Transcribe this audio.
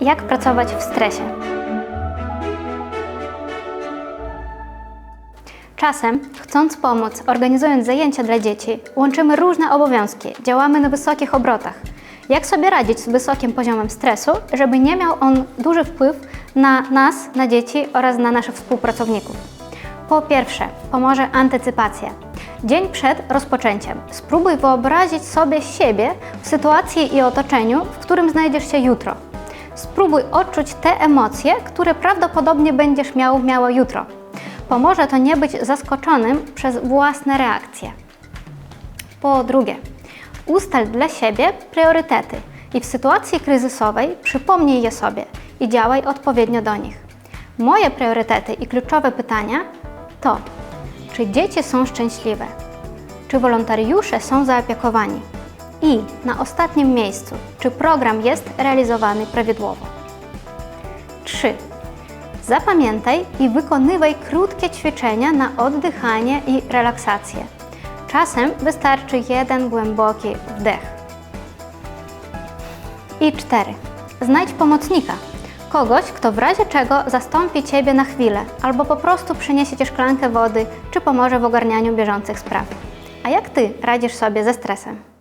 Jak pracować w stresie? Czasem, chcąc pomóc, organizując zajęcia dla dzieci, łączymy różne obowiązki, działamy na wysokich obrotach. Jak sobie radzić z wysokim poziomem stresu, żeby nie miał on duży wpływ na nas, na dzieci oraz na naszych współpracowników? Po pierwsze, pomoże antycypacja. Dzień przed rozpoczęciem spróbuj wyobrazić sobie siebie w sytuacji i otoczeniu, w którym znajdziesz się jutro. Spróbuj odczuć te emocje, które prawdopodobnie będziesz miał, miała jutro. Pomoże to nie być zaskoczonym przez własne reakcje. Po drugie, ustal dla siebie priorytety i w sytuacji kryzysowej przypomnij je sobie i działaj odpowiednio do nich. Moje priorytety i kluczowe pytania to: czy dzieci są szczęśliwe? Czy wolontariusze są zaopiekowani? I na ostatnim miejscu, czy program jest realizowany prawidłowo? 3. Zapamiętaj i wykonywaj krótkie ćwiczenia na oddychanie i relaksację. Czasem wystarczy jeden głęboki wdech. I 4. Znajdź pomocnika. Kogoś, kto w razie czego zastąpi Ciebie na chwilę, albo po prostu przyniesie Ci szklankę wody, czy pomoże w ogarnianiu bieżących spraw. A jak Ty radzisz sobie ze stresem?